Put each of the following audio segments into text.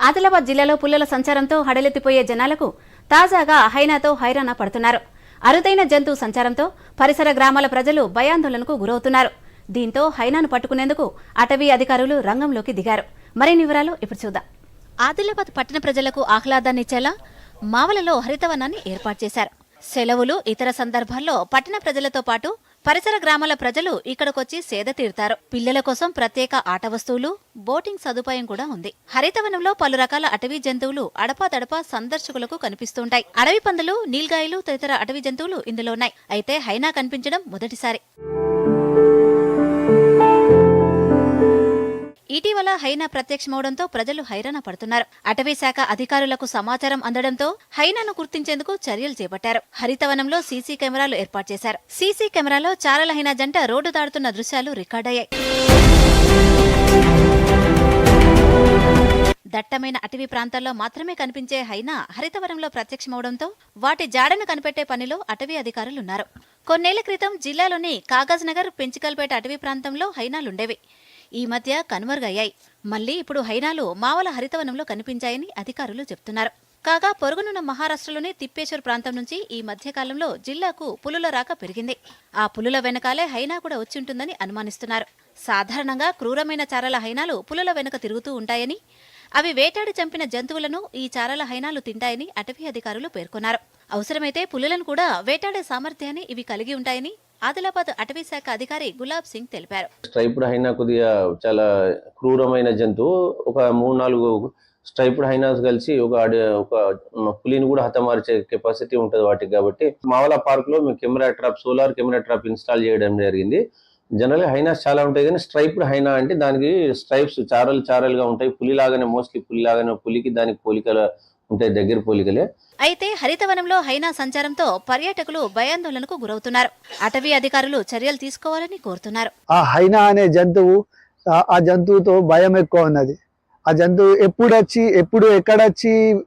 ఆదిలాబాద్ జిల్లాలో పుల్లల సంచారంతో హడలెత్తిపోయే జనాలకు తాజాగా హైనాతో హైరాణ పడుతున్నారు. అరుదైన జంతువు సంచారంతో పరిసర గ్రామాల ప్రజలు భయాందోళనకు గురవుతున్నారు. దీంతో హైనాను పట్టుకునేందుకు అటవీ అధికారులు రంగంలోకి దిగారు. మరిన్ని వివరాలు ఇప్పుడు చూద్దాం. ఆదిలాబాద్ పట్టణ ప్రజలకు ఆహ్లాదాన్నిచ్చేలా మావలలో హరితవనాన్ని ఏర్పాటు చేశారు. సెలవులు ఇతర సందర్భాల్లో పట్టణ ప్రజలతో పాటు పరిసర గ్రామాల ప్రజలు ఇక్కడికొచ్చి సేద తీరుతారు. పిల్లల కోసం ప్రత్యేక ఆట వస్తువులు బోటింగ్ సదుపాయం కూడా ఉంది. హరితవనంలో పలు రకాల అటవీ జంతువులు అడపాదడపా సందర్శకులకు కనిపిస్తుంటాయి. అడవి పందులు నీల్గాయలు తదితర అటవీ జంతువులు ఇందులో ఉన్నాయి. అయితే హైనా కనిపించడం మొదటిసారి. ఇటీవల హైనా ప్రత్యక్షమవడంతో ప్రజలు హైరాణ పడుతున్నారు. అటవీ శాఖ అధికారులకు సమాచారం అందడంతో హైనాను గుర్తించేందుకు చర్యలు చేపట్టారు. హరితవనంలో సీసీ కెమెరాలు ఏర్పాటు చేశారు. సీసీ కెమెరాలో చారల హైనా జంట రోడ్డు దాడుతున్న దృశ్యాలు రికార్డయ్యాయి దట్టమైన అటవీ ప్రాంతాల్లో మాత్రమే కనిపించే హైనా హరితవనంలో ప్రత్యక్షమవడంతో వాటి జాడను కనిపెట్టే పనిలో అటవీ అధికారులున్నారు. కొన్నేళ్ళ క్రితం జిల్లాలోని కాగజ్ నగర్ పెంచికల్పేట అటవీ ప్రాంతంలో హైనాలుండేవి. ఈ మధ్య కనుమరుగయ్యాయి. మళ్ళీ ఇప్పుడు హైనాలు మావల హరితవనంలో కనిపించాయని అధికారులు చెబుతున్నారు కాగా పొరుగునున్న మహారాష్ట్రలోని తిప్పేశ్వర్ ప్రాంతం నుంచి ఈ మధ్యకాలంలో జిల్లాకు పులుల రాక పెరిగింది. ఆ పులుల వెనకాలే హైనా కూడా వచ్చి ఉంటుందని అనుమానిస్తున్నారు. సాధారణంగా క్రూరమైన చారల హైనాలు పులుల వెనుక తిరుగుతూ ఉంటాయని అవి వేటాడి చంపిన జంతువులను ఈ చారల హైనాలు తింటాయని అటవీ అధికారులు పేర్కొన్నారు. అవసరమైతే పులులను కూడా వేటాడే సామర్థ్యాన్ని ఇవి కలిగి ఉంటాయని ఆదిలాబాద్ అటవీ శాఖ అధికారి గులాబ్ సింగ్ తెలిపారు. స్ట్రైప్డ్ హైనా కొద్దిగా చాలా క్రూరమైన జంతువు. ఒక మూడు నాలుగు స్ట్రైప్డ్ హైనాస్ కలిసి ఒక ఒక పులిని కూడా హతమార్చే కెపాసిటీ ఉంటుంది వాటికి కాబట్టి మావలా పార్క్లో మేము camera trap solar camera trap install చేయడం జరిగింది. జనరల్ హైనాస్ చాలా ఉంటాయి కానీ స్ట్రైప్డ్ హైనా అంటే దానికి స్ట్రైప్స్ చారలు చారలుగా ఉంటాయి. పులి లాగానే మోస్ట్లీ పులిలాగానే పులికి దానికి పోలికలు ఉంటాయి దగ్గర పోలికలే. అయితే హరితవనంలో హైనా సంచారంతో పర్యాటకులు భయాందోళనకు గురవుతున్నారు. అటవీ అధికారులు చర్యలు తీసుకోవాలని కోరుతున్నారు. ఆ హైనా అనే జంతువు ఆ- జంతువుతో భయం ఎక్కువ ఉన్నది. ఆ జంతువు ఎప్పుడు వచ్చి ఎప్పుడు ఎక్కడొచ్చి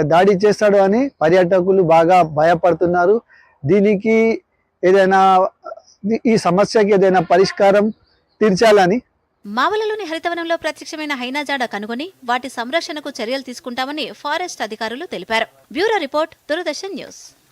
దాడి చేస్తాడు అని పర్యాటకులు బాగా భయపడుతున్నారు. దీనికి ఏదైనా ఈ సమస్యకి ఏదైనా పరిష్కారం తీర్చాలని మావలలోని హరితవనంలో ప్రత్యక్షమైన హైనాజాడ కనుగొని వాటి సంరక్షణకు చర్యలు తీసుకుంటామని ఫారెస్ట్ అధికారులు తెలిపారు. Bureau report Doordarshan news.